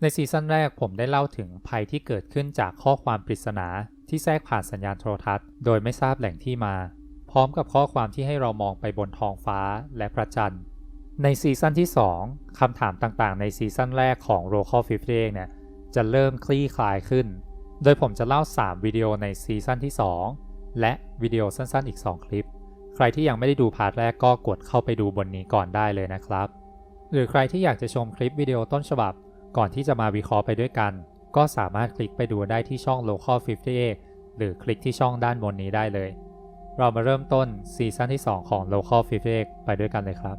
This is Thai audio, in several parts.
ในซีซั่นแรกผมได้เล่าถึงภัยที่เกิดขึ้นจากข้อความปริศนาที่แทรกผ่านสัญญาณโทรทัศน์ โดยไม่ทราบแหล่งที่มา พร้อมกับข้อความที่ให้เรามองไปบนท้องฟ้าและพระจันทร์ ในซีซั่นที่ 2คำถามต่างๆ ในซีซั่นแรกของ r o c a l 50เนี่ยจะเริ่มคลี่คลายขึ้น โดยผมจะเล่า 3 วิดีโอในซีซั่นที่ 2 และวิดีโอสั้นๆ อีก 2 คลิป ใครที่ยังไม่ได้ดูพาร์ทแรกก็กดเข้าไปดูบนนี้ก่อนได้เลยนะครับ หรือใครที่อยากจะชมคลิปวิดีโอต้นฉบับ ก่อนที่จะมาวิเคราะห์ไปด้วยกัน ก็สามารถคลิกไปดูได้ที่ช่อง Local 58 หรือคลิกที่ช่องด้านบนนี้ได้เลย เรามาเริ่มต้นซีซั่นที่ 2 ของ Local 58 ไปด้วยกันเลยครับ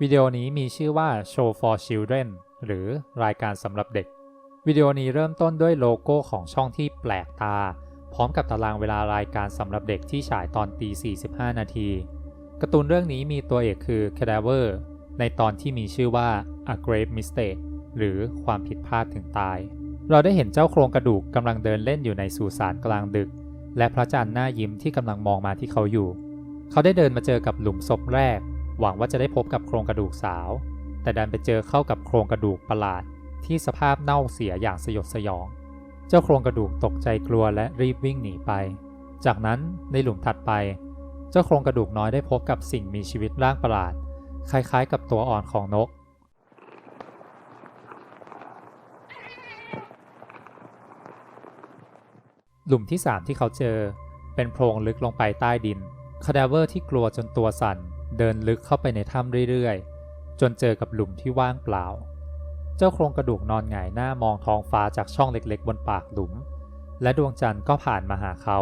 วิดีโอนี้มีชื่อว่า Show for Children หรือรายการสำหรับเด็ก วิดีโอนี้เริ่มต้นด้วยโลโก้ของช่องที่แปลกตา พร้อมกับตารางเวลารายการสำหรับเด็กที่ฉายตอนตี45 นาที การ์ตูนเรื่องนี้มีตัวเอกคือ Cadaver ในตอนที่มีชื่อว่า A Grave Mistake หรือความผิดพลาดถึงตาย เราได้เห็นเจ้าโครงกระดูกกำลังเดินเล่นอยู่ในสุสานกลางดึก และพระจันทร์หน้ายิ้มที่กำลังมองมาที่เขาอยู่ เขาได้เดินมาเจอกับหลุมศพแรก หวังว่าจะได้พบกับโครงกระดูกสาว แต่ดันไปเจอเข้ากับโครงกระดูกประหลาด ที่สภาพเน่าเสียอย่างสยดสยอง เจ้าโครงกระดูกตกใจกลัวและรีบวิ่งหนีไป จากนั้นในหลุมถัดไป เจ้าโครงกระดูกน้อยได้พบกับสิ่งมีชีวิตร่างประหลาด คล้ายๆ กับตัวอ่อนของนก หลุมที่ 3 ที่เขาเจอ เป็นโพรงลึกลงไปใต้ดินคาดาเวอร์ที่กลัวจนตัวสั่น เดินลึกเข้าไปในถ้ำเรื่อยๆ จนเจอกับหลุมที่ว่างเปล่า เจ้าโครงกระดูกนอนหงายหน้ามองท้องฟ้าจากช่องเล็กๆ บนปากหลุม และดวงจันทร์ก็ผ่านมาหาเขา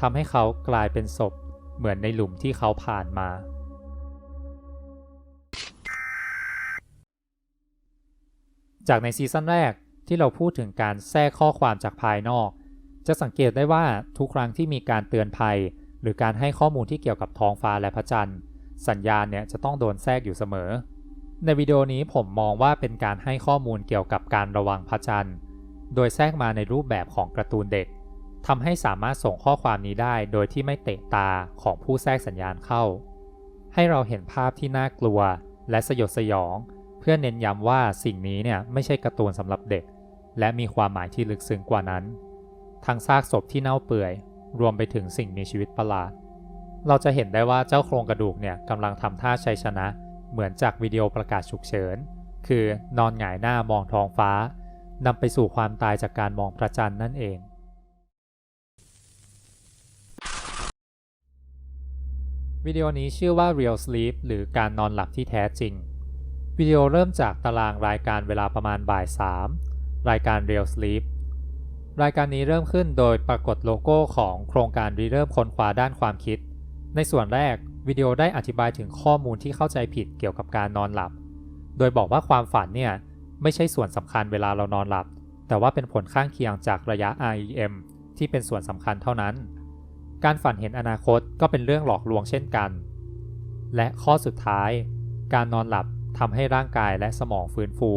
ทำให้เขากลายเป็นศพ เหมือนในหลุมที่เขาผ่านมา จากในซีซั่นแรกที่เราพูดถึงการแทรกข้อความจากภายนอก จะสังเกตได้ว่าทุกครั้งที่มีการเตือนภัย หรือการให้ข้อมูลที่เกี่ยวกับท้องฟ้าและพระจันทร์ สัญญาณเนี่ยจะต้องโดนแทรกอยู่เสมอ ในวิดีโอนี้ผมมองว่าเป็นการให้ข้อมูลเกี่ยวกับการระวังพระจันทร์ โดยแทรกมาในรูปแบบของการ์ตูนเด็ก ทำให้สามารถส่งข้อความนี้ได้โดยที่ไม่เตะตาของผู้แทรกสัญญาณเข้า ให้เราเห็นภาพที่น่ากลัวและสยดสยอง เพื่อเน้นย้ำว่าสิ่งนี้เนี่ยไม่ใช่การ์ตูนสำหรับเด็ก และมีความหมายที่ลึกซึ้งกว่านั้น ทั้งซากศพที่เน่าเปื่อย รวมไปถึงสิ่งมีชีวิตประหลาด เราจะเห็นได้ว่าเจ้าโครงกระดูกเนี่ยกำลังทำท่าชัยชนะ เหมือนจากวิดีโอประกาศฉุกเฉิน คือนอนหงายหน้ามองท้องฟ้านำไปสู่ความตายจากการมองพระจันทร์นั่นเอง วิดีโอนี้ชื่อว่า Real Sleep หรือการนอนหลับที่แท้จริง วิดีโอเริ่มจากตารางรายการเวลาประมาณบ่าย 3 รายการ Real Sleep รายการนี้เริ่มขึ้นโดยปรากฏโลโก้ของโครงการริเริ่มค้นคว้าด้านความคิด ในส่วนแรกวิดีโอได้อธิบายถึงข้อมูลที่เข้าใจผิดเกี่ยวกับการนอนหลับ โดยบอกว่าความฝันเนี่ยไม่ใช่ส่วนสำคัญเวลาเรานอนหลับ แต่ว่าเป็นผลข้างเคียงจากระยะ REM ที่เป็นส่วนสำคัญเท่านั้น การฝันเห็นอนาคตก็เป็นเรื่องหลอกลวงเช่นกัน และข้อสุดท้าย การนอนหลับทำให้ร่างกายและสมองฟื้นฟู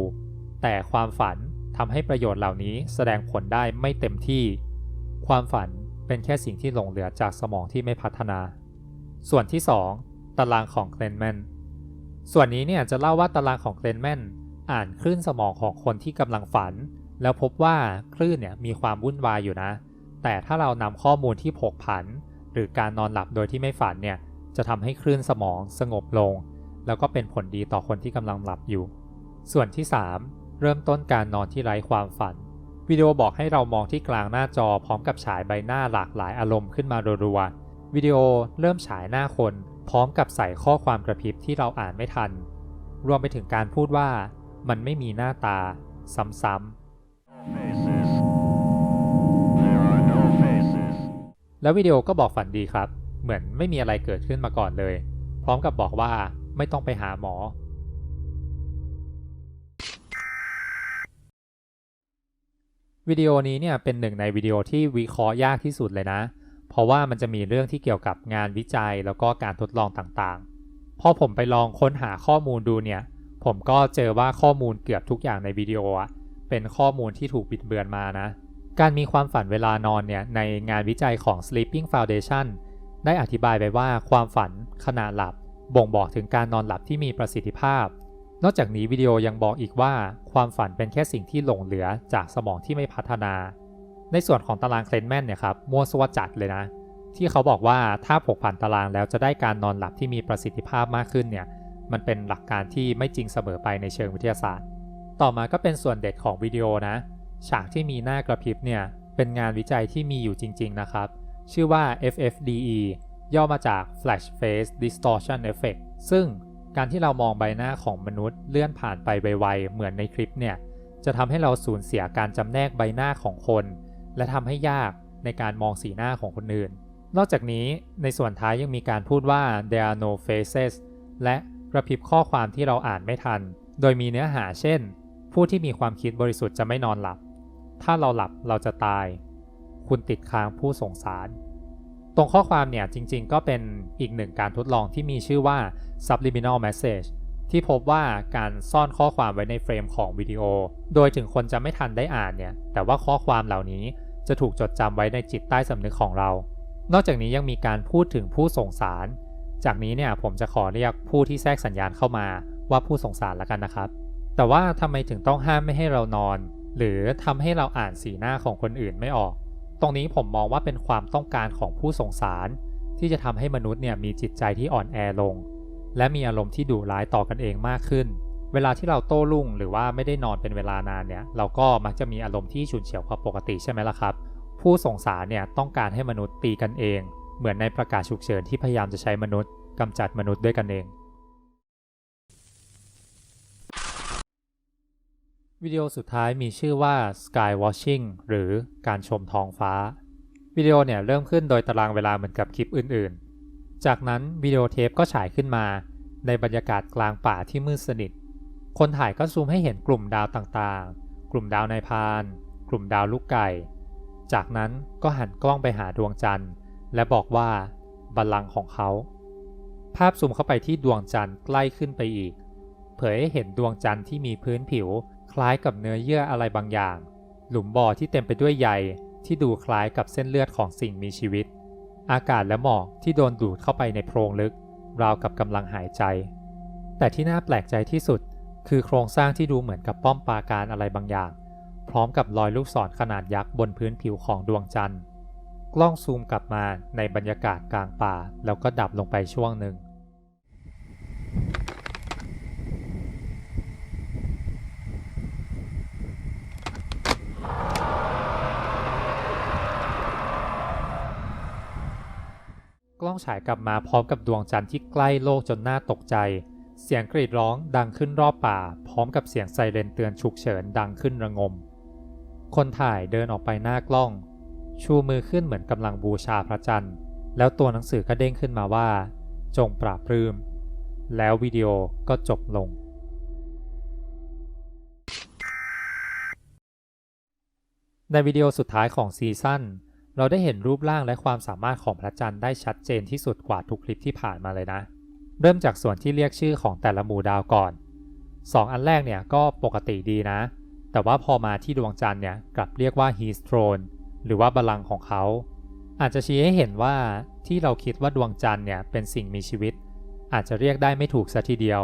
แต่ความฝันทำให้ประโยชน์เหล่านี้แสดงผลได้ไม่เต็มที่ ความฝันเป็นแค่สิ่งที่หลงเหลือจากสมองที่ไม่พัฒนา ส่วนที่ 2 ตารางของเคลนแมนส่วนนี้เนี่ยจะเล่าว่าตารางของเคลนแมนอ่านคลื่นสมองของคนที่กำลังฝัน แล้วพบว่าคลื่นเนี่ยมีความวุ่นวายอยู่นะ แต่ถ้าเรานำข้อมูลที่ผกผัน หรือการนอนหลับโดยที่ไม่ฝันเนี่ยจะทำให้คลื่นสมองสงบลง แล้วก็เป็นผลดีต่อคนที่กำลังหลับอยู่ ส่วนที่ 3 เริ่มต้นการนอนที่ไร้ความฝัน วิดีโอบอกให้เรามองที่กลางหน้าจอพร้อมกับฉายใบหน้าหลากหลายอารมณ์ขึ้นมารัวๆวิดีโอเริ่มฉายหน้าคน พร้อมกับใส่ข้อความกระพริบที่เราอ่านไม่ทัน รวมไปถึงการพูดว่า มันไม่มีหน้าตา ซ้ำ แล้ววิดีโอก็บอกฝันดีครับ เหมือนไม่มีอะไรเกิดขึ้นมาก่อนเลย พร้อมกับบอกว่าไม่ต้องไปหาหมอ วิดีโอนี้เนี่ยเป็นหนึ่งในวิดีโอที่วิเคราะห์ยากที่สุดเลยนะ เพราะว่ามันจะมีเรื่องที่เกี่ยวกับงานวิจัยแล้วก็การทดลองต่างๆ พอผมไปลองค้นหาข้อมูลดูเนี่ย ผมก็เจอว่าข้อมูลเกือบทุกอย่างในวิดีโออะเป็นข้อมูลที่ถูกบิดเบือนมานะ การมีความฝันเวลานอนเนี่ยในงานวิจัยของ Sleeping Foundation ได้อธิบายไปว่าความฝันขณะหลับ บ่งบอกถึงการนอนหลับที่มีประสิทธิภาพ นอกจากนี้วิดีโอยังบอกอีกว่า ความฝันเป็นแค่สิ่งที่หลงเหลือจากสมองที่ไม่พัฒนา ในส่วนของตารางเคลนแมนเนี่ยครับมั่วสวจัดเลยนะ ที่เขาบอกว่าถ้าผกผันตารางแล้วจะได้การนอนหลับที่มีประสิทธิภาพมากขึ้นเนี่ยมันเป็นหลักการที่ไม่จริงเสมอไปในเชิงวิทยาศาสตร์ ต่อมาก็เป็นส่วนเด็ดของวิดีโอนะ ฉากที่มีหน้ากระพริบเนี่ยเป็นงานวิจัยที่มีอยู่จริง ๆ นะครับ ชื่อว่า FFDE ย่อมาจาก Flash Face Distortion Effect ซึ่งการที่เรามองใบหน้าของมนุษย์เลื่อนผ่านไปไวๆเหมือนในคลิปเนี่ยจะทำให้เราสูญเสียการจำแนกใบหน้าของคน และทำให้ยากในการมองสีหน้าของคนอื่น นอกจากนี้ในส่วนท้ายยังมีการพูดว่า there are no faces และกระพริบข้อความที่เราอ่านไม่ทัน โดยมีเนื้อหาเช่น ผู้ที่มีความคิดบริสุทธิ์จะไม่นอนหลับ ถ้าเราหลับเราจะตาย คุณติดค้างผู้สงสาร ตรงข้อความเนี่ยจริงๆ ก็เป็นอีกหนึ่งการทดลองที่มีชื่อว่า subliminal message ที่พบว่าการซ่อนข้อความไว้ในเฟรมของวิดีโอ โดยถึงคนจะไม่ทันได้อ่านเนี่ย แต่ว่าข้อความเหล่านี้จะถูกจดจำไว้ในจิตใต้สำนึกของเรา นอกจากนี้ยังมีการพูดถึงผู้สงสาร จากนี้เนี่ยผมจะขอเรียกผู้ที่แทรกสัญญาณเข้ามาว่าผู้สงสารแล้วกันนะครับ แต่ว่าทำไมถึงต้องห้ามไม่ให้เรานอน หรือทำให้เราอ่านสีหน้าของคนอื่นไม่ออก ตรงนี้ผมมองว่าเป็นความต้องการของผู้สงสาร ที่จะทำให้มนุษย์เนี่ยมีจิตใจที่อ่อนแอลง และมีอารมณ์ที่ดุร้ายต่อกันเองมากขึ้น เวลาที่เราโต้รุ่งหรือว่าไม่ได้นอนเป็นเวลานานเนี่ย เราก็มักจะมีอารมณ์ที่ฉุนเฉียวกว่าปกติใช่ไหมล่ะครับ ผู้สงสารเนี่ยต้องการให้มนุษย์ตีกันเอง เหมือนในประกาศฉุกเฉินที่พยายามจะใช้มนุษย์กำจัดมนุษย์ด้วยกันเอง วิดีโอสุดท้ายมีชื่อว่า Sky Watching หรือการชมท้องฟ้า วิดีโอเนี่ยเริ่มขึ้นโดยตารางเวลาเหมือนกับคลิปอื่นๆ จากนั้นวิดีโอเทปก็ฉายขึ้นมาในบรรยากาศกลางป่าที่มืดสนิท คนถ่ายก็ซูมให้เห็นกลุ่มดาวต่างๆ กลุ่มดาวนายพาน กลุ่มดาวลูกไก่ จากนั้นก็หันกล้องไปหาดวงจันทร์ และบอกว่าบัลลังก์ของเขา ภาพซูมเข้าไปที่ดวงจันทร์ใกล้ขึ้นไปอีก เผยให้เห็นดวงจันทร์ที่มีพื้นผิว คล้ายกับเนื้อเยื่ออะไรบางอย่าง หลุมบ่อที่เต็มไปด้วยใยที่ดูคล้ายกับเส้นเลือดของสิ่งมีชีวิต อากาศและหมอกที่โดนดูดเข้าไปในโพรงลึก ราวกับกำลังหายใจ แต่ที่น่าแปลกใจที่สุด คือโครงสร้างที่ดูเหมือนกับป้อมปราการอะไรบางอย่าง พร้อมกับรอยลูกศรขนาดยักษ์บนพื้นผิวของดวงจันทร์ กล้องซูมกลับมาในบรรยากาศกลางป่า แล้วก็ดับลงไปช่วงหนึ่ง ก ล้องฉายกลับมาพร้อมกับดวงจันทร์ที่ใกล้โลกจนน่าตกใจ เสียงกรีดร้องดังขึ้นรอบป่า พร้อมกับเสียงไซเรนเตือนฉุกเฉินดังขึ้นระงม คนถ่ายเดินออกไปหน้ากล้อง ชูมือขึ้นเหมือนกำลังบูชาพระจันทร์ แล้วตัวหนังสือก็เด้งขึ้นมาว่า จงปราบรื้ม แล้ววิดีโอก็จบลงในวิดีโอสุดท้ายของซีซั่น เราได้เห็นรูปร่างและความสามารถของพระจันทร์ได้ชัดเจนที่สุดกว่าทุกคลิปที่ผ่านมาเลยนะ เริ่มจากส่วนที่เรียกชื่อของแต่ละหมู่ดาวก่อน 2 อันแรกเนี่ยก็ปกติดีนะ แต่ว่าพอมาที่ดวงจันทร์เนี่ยกลับเรียกว่า his throne หรือว่าบัลลังก์ของเขา อาจจะชี้ให้เห็นว่าที่เราคิดว่าดวงจันทร์เนี่ยเป็นสิ่งมีชีวิต อาจจะเรียกได้ไม่ถูกซะทีเดียว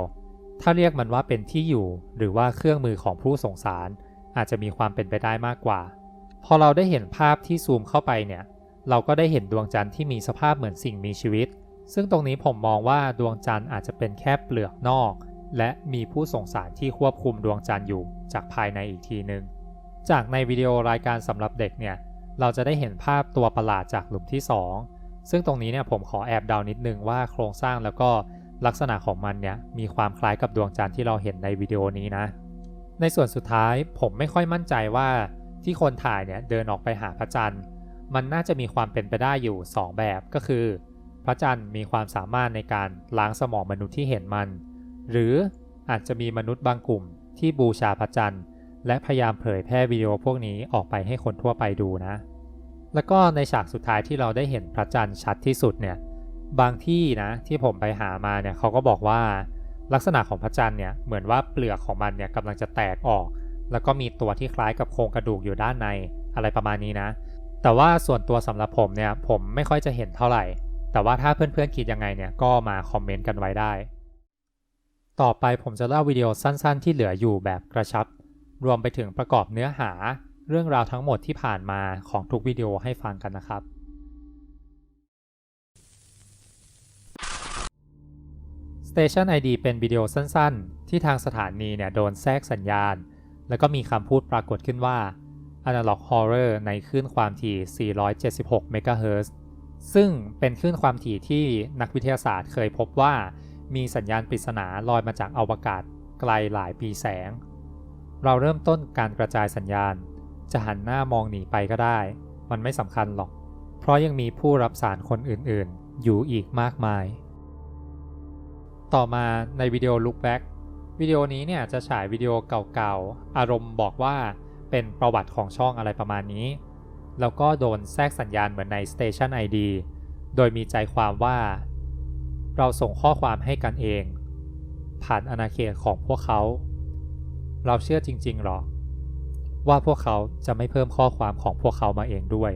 ถ้าเรียกมันว่าเป็นที่อยู่ หรือว่าเครื่องมือของผู้สงสาร อาจจะมีความเป็นไปได้มากกว่า พอเราได้เห็นภาพที่ซูมเข้าไปเนี่ย เราก็ได้เห็นดวงจันทร์ที่มีสภาพเหมือนสิ่งมีชีวิต ซึ่งตรงนี้ผมมองว่าดวงจันทร์อาจจะเป็นแค่เปลือกนอก และมีผู้ส่งสารที่ควบคุมดวงจันทร์อยู่จากภายในอีกทีหนึ่งจากในวิดีโอรายการสำหรับเด็กเนี่ย เราจะได้เห็นภาพตัวประหลาดจากหลุมที่ 2 ซึ่งตรงนี้เนี่ยผมขอแอบเดานิดนึงว่าโครงสร้างแล้วก็ลักษณะของมันเนี่ยมีความคล้ายกับดวงจันทร์ที่เราเห็นในวิดีโอนี้นะ ในส่วนสุดท้ายผมไม่ค่อยมั่นใจว่า ที่คนถ่ายเนี่ยเดินออกไปหาพระจันทร์ มันน่าจะมีความเป็นไปได้อยู่ 2 แบบก็คือ พระจันทร์มีความสามารถในการล้างสมองมนุษย์ที่เห็นมัน หรืออาจจะมีมนุษย์บางกลุ่มที่บูชาพระจันทร์ และพยายามเผยแพร่วิดีโอพวกนี้ออกไปให้คนทั่วไปดูนะ แล้วก็ในฉากสุดท้ายที่เราได้เห็นพระจันทร์ชัดที่สุดเนี่ยบางที่นะที่ผมไปหามาเนี่ยเขาก็บอกว่าลักษณะของพระจันทร์เนี่ยเหมือนว่าเปลือกของมันเนี่ยกำลังจะแตกออก แล้วก็มีตัวที่คล้ายกับโครงกระดูกอยู่ด้านในอะไรประมาณนี้นะ แต่ว่าส่วนตัวสำหรับผมเนี่ยผมไม่ค่อยจะเห็นเท่าไหร่ แต่ว่าถ้าเพื่อนๆคิดยังไงเนี่ยก็มาคอมเมนต์กันไว้ได้ ต่อไปผมจะเล่าวิดีโอสั้นๆ ที่เหลืออยู่แบบกระชับ รวมไปถึงประกอบเนื้อหาเรื่องราวทั้งหมดที่ผ่านมาของทุกวิดีโอให้ฟังกันนะครับ Station ID เป็นวิดีโอสั้นๆ ที่ทางสถานีเนี่ยโดนแทรกสัญญาณ แล้วก็มีคำพูดปรากฏขึ้นว่า Analog Horror ในคลื่นความถี่ 476 MHz ซึ่งเป็นคลื่นความถี่ที่นักวิทยาศาสตร์เคยพบว่า มีสัญญาณปริศนาลอยมาจากอวกาศไกลหลายปีแสง เราเริ่มต้นการกระจายสัญญาณ จะหันหน้ามองหนีไปก็ได้ มันไม่สำคัญหรอก เพราะยังมีผู้รับสารคนอื่นๆ อยู่อีกมากมาย ต่อมาในวิดีโอ Look Back วิดีโอนี้เนี่ยจะฉายวิดีโอเก่าๆ อารมณ์บอกว่าเป็นประวัติของช่องอะไรประมาณนี้ แล้วก็โดนแทรกสัญญาณเหมือนใน Station ID โดยมีใจความว่า เราส่งข้อความให้กันเอง ผ่านอาณาเขตของพวกเขา เราเชื่อจริงๆหรอ ว่าพวกเขาจะไม่เพิ่มข้อความของพวกเขามาเองด้วย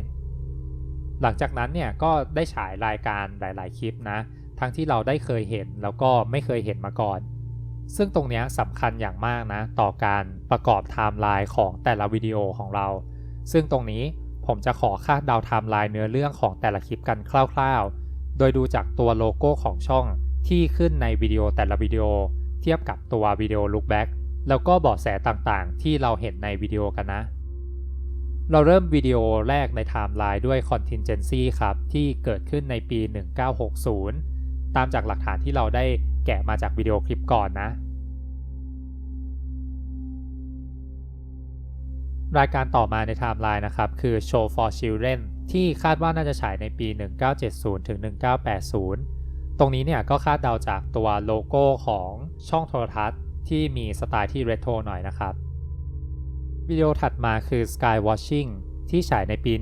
หลังจากนั้นเนี่ยก็ได้ฉายรายการหลาย ๆ คลิปนะ ทั้งที่เราได้เคยเห็นแล้วก็ไม่เคยเห็นมาก่อน ซึ่งตรงนี้สำคัญอย่างมากนะ ต่อการประกอบไทม์ไลน์ของแต่ละวิดีโอของเรา ซึ่งตรงนี้ผมจะขอคาดเดาไทม์ไลน์เนื้อเรื่องของแต่ละคลิปกันคร่าวๆ โดยดูจากตัวโลโก้ของช่องที่ขึ้นในวิดีโอแต่ละวิดีโอ เทียบกับตัววิดีโอ Look Back แล้วก็บาะแสต่างๆ ที่เราเห็นในวิดีโอกันนะ เราเริ่มวิดีโอแรกในไทม์ไลน์ด้วย contingency ครับ ที่เกิดขึ้นในปี 1960 ตามจากหลักฐานที่เราได้ แกะมาจากวิดีโอคลิปก่อนนะ รายการต่อมาในไทม์ไลน์นะครับ คือ Show for Children ที่คาดว่าน่าจะฉายในปี 1970ถึง1980 ตรงนี้เนี่ยก็คาดเดาจากตัวโลโก้ของช่องโทรทัศน์ที่มีสไตล์ที่เรโทรหน่อยนะครับ วิดีโอถัดมาคือ Sky Watching ที่ฉายในปี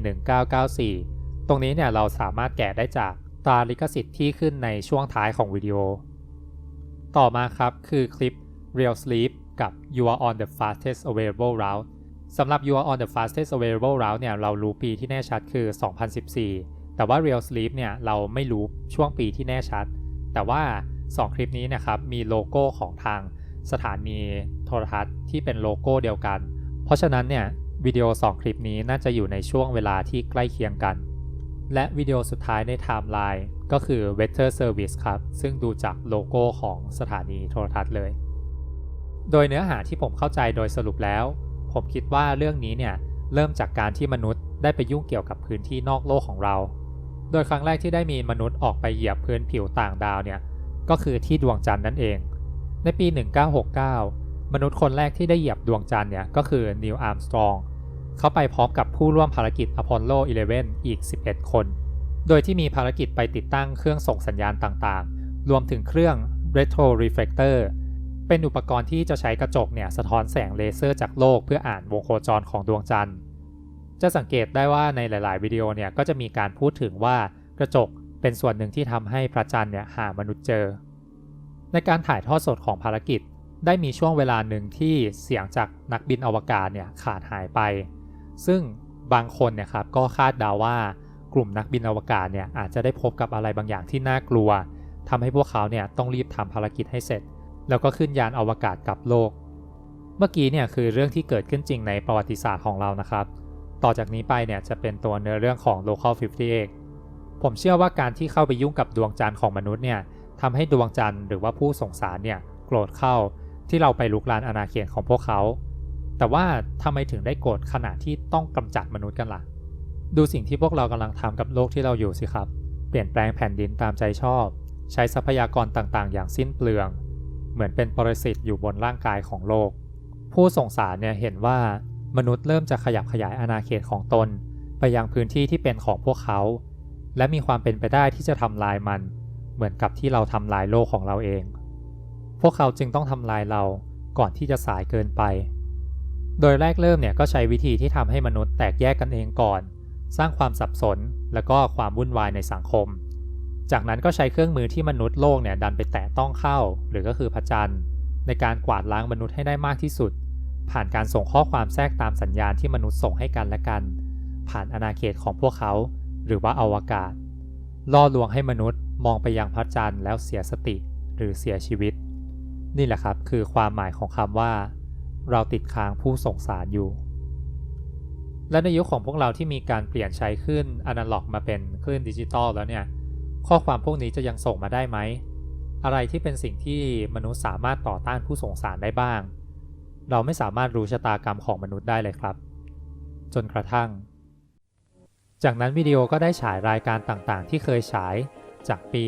1994 ตรงนี้เนี่ยเราสามารถแกะได้จากตาลิขสิทธิ์ที่ขึ้นในช่วงท้ายของวิดีโอ ต่อมาครับคือคลิป Real Sleep กับ You are on the fastest available route สำหรับ You are on the fastest available route เนี่ยเรารู้ปีที่แน่ชัดคือ 2014 แต่ว่า Real Sleep เนี่ยเราไม่รู้ช่วงปีที่แน่ชัด แต่ว่า 2 คลิปนี้นะครับมีโลโก้ของทางสถานีโทรทัศน์ที่เป็นโลโก้เดียวกัน เพราะฉะนั้นเนี่ยวิดีโอ 2 คลิปนี้น่าจะอยู่ในช่วงเวลาที่ใกล้เคียงกัน และวิดีโอสุดท้ายในไทม์ไลน์ ก็คือ Weather Service ครับ ซึ่งดูจากโลโก้ของสถานีโทรทัศน์เลย โดยเนื้อหาที่ผมเข้าใจโดยสรุปแล้ว ผมคิดว่าเรื่องนี้เนี่ย เริ่มจากการที่มนุษย์ได้ไปยุ่งเกี่ยวกับพื้นที่นอกโลกของเรา โดยครั้งแรกที่ได้มีมนุษย์ออกไปเหยียบพื้นผิวต่างดาวเนี่ย ก็คือที่ดวงจันทร์นั่นเอง ในปี 1969 มนุษย์คนแรกที่ได้เหยียบดวงจันทร์เนี่ย ก็คือนิวอาร์มสตรอง เขาไปพร้อมกับผู้ร่วมภารกิจอพอลโล 11 อีก 11 คน โดยที่มีภารกิจไปติดตั้งเครื่องส่งสัญญาณต่างๆ รวมถึงเครื่อง retro reflector เป็นอุปกรณ์ที่จะใช้กระจกเนี่ยสะท้อนแสงเลเซอร์จากโลกเพื่ออ่านวงโคจรของดวงจันทร์ จะสังเกตได้ว่าในหลายๆ วิดีโอเนี่ยก็จะมีการพูดถึงว่ากระจกเป็นส่วนหนึ่งที่ทำให้พระจันทร์เนี่ยหามนุษย์เจอ ในการถ่ายทอดสดของภารกิจ ได้มีช่วงเวลาหนึ่งที่เสียงจากนักบินอวกาศเนี่ยขาดหายไป ซึ่งบางคนเนี่ยครับก็คาดเดาว่า กลุ่มนักบินอวกาศเนี่ยอาจจะได้พบกับอะไรบางอย่างที่น่ากลัวทำให้พวกเขาเนี่ยต้องรีบทำภารกิจให้เสร็จ แล้วก็ขึ้นยานอวกาศกลับโลก เมื่อกี้เนี่ยคือเรื่องที่เกิดขึ้นจริงในประวัติศาสตร์ของเรานะครับ ต่อจากนี้ไปเนี่ยจะเป็นตัวเนื้อเรื่องของ Local 58 ผมเชื่อว่าการที่เข้าไปยุ่งกับดวงจันทร์ของมนุษย์เนี่ยทำให้ดวงจันทร์หรือว่าผู้สงสารเนี่ยโกรธเข้าที่เราไปลุกลานอาณาเขตของพวกเขา แต่ว่าทำไมถึงได้โกรธขนาดที่ต้องกำจัดมนุษย์กันล่ะ ดูสิ่งที่พวกเรากำลังทำกับโลกที่เราอยู่สิครับ เปลี่ยนแปลงแผ่นดินตามใจชอบ ใช้ทรัพยากรต่างๆ อย่างสิ้นเปลือง เหมือนเป็นปรสิตอยู่บนร่างกายของโลก ผู้ส่งสารเนี่ยเห็นว่ามนุษย์เริ่มจะขยับขยายอาณาเขตของตน ไปยังพื้นที่ที่เป็นของพวกเขา และมีความเป็นไปได้ที่จะทำลายมัน เหมือนกับที่เราทำลายโลกของเราเอง พวกเขาจึงต้องทำลายเราก่อนที่จะสายเกินไป โดยแรกเริ่มเนี่ยก็ใช้วิธีที่ทำให้มนุษย์แตกแยกกันเองก่อน สร้างความสับสนและก็ความวุ่นวายในสังคม จากนั้นก็ใช้เครื่องมือที่มนุษย์โลกเนี่ยดันไปแตะต้องเข้า หรือก็คือพระจันทร์ในการกวาดล้างมนุษย์ให้ได้มากที่สุด ผ่านการส่งข้อความแทรกตามสัญญาณที่มนุษย์ส่งให้กันและกัน ผ่านอาณาเขตของพวกเขา หรือว่าอวกาศ ล่อลวงให้มนุษย์มองไปยังพระจันทร์แล้วเสียสติหรือเสียชีวิต นี่แหละครับคือความหมายของคำว่า เราติดค้างผู้ส่งสารอยู่ และในยุคของพวกเราที่มีการเปลี่ยนใช้คลื่นอนาล็อกมาเป็นคลื่นดิจิตอลแล้วเนี่ย ข้อความพวกนี้จะยังส่งมาได้ไหม อะไรที่เป็นสิ่งที่มนุษย์สามารถต่อต้านผู้ส่งสารได้บ้าง เราไม่สามารถรู้ชะตากรรมของมนุษย์ได้เลยครับ จนกระทั่ง จากนั้นวิดีโอก็ได้ฉายรายการต่างๆ ที่เคยฉายจากปี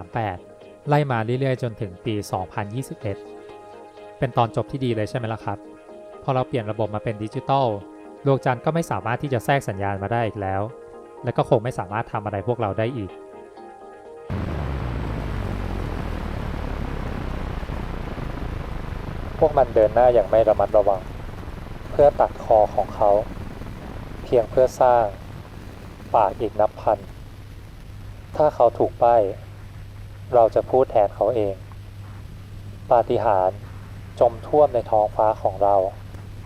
1938 ไล่มาเรื่อยๆ จนถึงปี 2021 เป็นตอนจบที่ดีเลยใช่ไหมล่ะครับ พอเราเปลี่ยนระบบมาเป็นดิจิตอล ดวงจันทร์ก็ไม่สามารถที่จะแทรกสัญญาณมาได้อีกแล้ว และก็คงไม่สามารถทำอะไรพวกเราได้อีก พวกมันเดินหน้าอย่างไม่ระมัดระวัง เพื่อตัดคอของเขา เพียงเพื่อสร้าง ปากอีกนับพัน ถ้าเขาถูกป้ายเราจะพูดแทนเขาเอง ปาฏิหาริย์จมท่วมในท้องฟ้าของเรา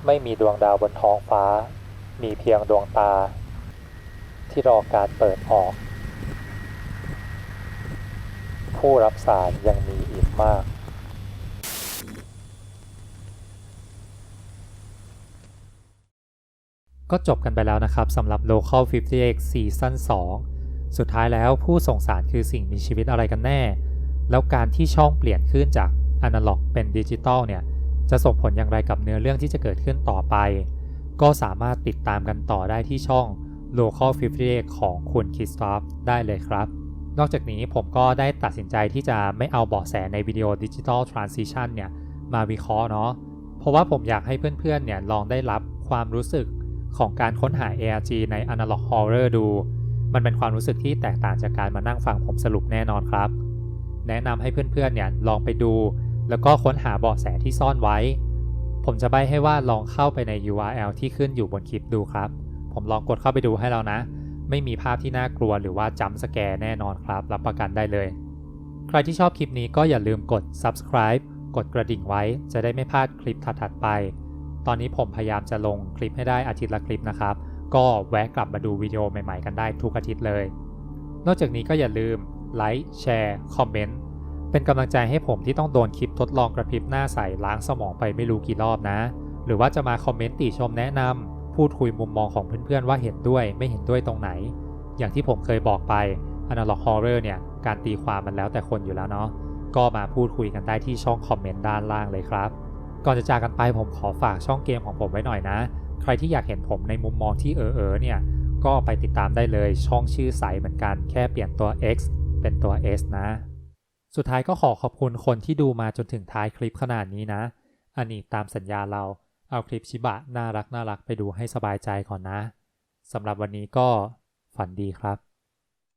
ไม่มีดวงดาวบนท้องฟ้า มีเพียงดวงตา ที่รอการเปิดออก ผู้รับสารยังมีอีกมากก็จบกันไปแล้วนะครับสำหรับ Local 58ซีซั่น2 สุดท้ายแล้วผู้ส่งสารคือสิ่งมีชีวิตอะไรกันแน่ แล้วการที่ช่องเปลี่ยนขึ้นจากอนาล็อกเป็นดิจิตอลเนี่ย จะส่งผลอย่างไรกับเนื้อเรื่องที่จะเกิดขึ้นต่อไป ก็สามารถติดตามกันต่อได้ที่ช่อง Local 58ของคุณคิสตอฟได้เลยครับ นอกจากนี้ผมก็ได้ตัดสินใจที่จะไม่เอาเบาะแสในวิดีโอดิจิตอลทรานซิชันเนี่ยมาวิเคราะห์เนาะ เพราะว่าผมอยากให้เพื่อนๆเนี่ยลองได้รับความรู้สึกของการค้นหา ARG ใน Analog Horror ดู มันเป็นความรู้สึกที่แตกต่างจากการมานั่งฟังผมสรุปแน่นอนครับ แนะนำให้เพื่อนๆเนี่ยลองไปดู แล้วก็ค้นหาเบาะแสที่ซ่อนไว้ ผมจะใบให้ว่าลองเข้าไปใน URL ที่ขึ้นอยู่บนคลิปดูครับ ผมลองกดเข้าไปดูให้แล้วนะ ไม่มีภาพที่น่ากลัวหรือว่าจัมป์สแกร์แน่นอนครับ รับประกันได้เลย ใครที่ชอบคลิปนี้ก็อย่าลืมกด subscribe กดกระดิ่งไว้จะได้ไม่พลาดคลิปถัดๆไป ตอนนี้ผมพยายามจะลงคลิปให้ได้อาทิตย์ละคลิปนะครับ ก็แวะกลับมาดูวิดีโอใหม่ๆกันได้ทุกอาทิตย์เลย นอกจากนี้ก็อย่าลืมไลค์แชร์คอมเมนต์ เป็นกำลังใจให้ผมที่ต้องโดนคลิปทดลองกระพริบหน้าใสล้างสมองไปไม่รู้กี่รอบนะ หรือว่าจะมาคอมเมนต์ติชมแนะนำพูดคุยมุมมองของเพื่อนๆว่าเห็นด้วยไม่เห็นด้วยตรงไหน อย่างที่ผมเคยบอกไป Analog Horror เนี่ยการตีความมันแล้วแต่คนอยู่แล้วเนาะก็มาพูดคุยกันได้ที่ช่องคอมเมนต์ด้านล่างเลยครับ ก่อนจะจากกันไปผมขอฝากช่องเกมของผมไว้หน่อยนะ ใครที่อยากเห็นผมในมุมมองที่เออเออเนี่ยก็ไปติดตามได้เลยช่องชื่อใสเหมือนกันแค่เปลี่ยนตัว X เป็นตัว S นะ สุดท้ายก็ขอขอบคุณคนที่ดูมาจนถึงท้ายคลิปขนาดนี้นะ อันนี้ตามสัญญาเราเอาคลิปชิบะน่ารักน่ารักไปดูให้สบายใจก่อนนะสำหรับวันนี้ก็ฝันดีครับ